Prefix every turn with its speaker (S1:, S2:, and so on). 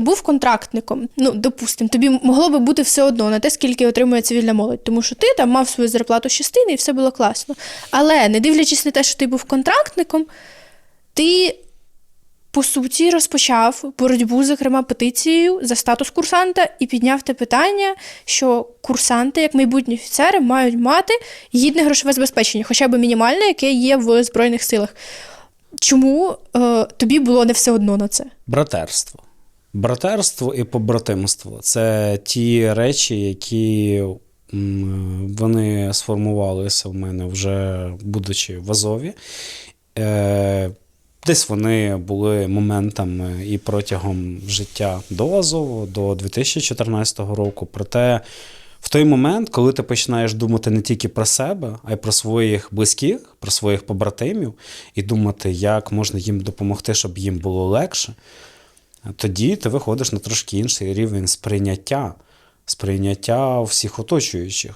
S1: був контрактником, ну допустим, тобі могло би бути все одно на те, скільки отримує цивільна молодь, тому що ти там мав свою зарплату частини і все було класно. Але не дивлячись на те, що ти був контрактником, ти по суті розпочав боротьбу, зокрема петицією за статус курсанта, і підняв те питання, що курсанти, як майбутні офіцери, мають мати гідне грошове забезпечення, хоча б мінімальне, яке є в Збройних силах. Чому е, тобі було не все одно на це?
S2: Братерство. Братерство і побратимство це ті речі, які вони сформувалися в мене вже будучи в Азові. Е, Десь вони були моментами і протягом життя до Азову, до 2014 року. Проте в той момент, коли ти починаєш думати не тільки про себе, а й про своїх близьких, про своїх побратимів, і думати, як можна їм допомогти, щоб їм було легше, тоді ти виходиш на трошки інший рівень сприйняття, сприйняття всіх оточуючих.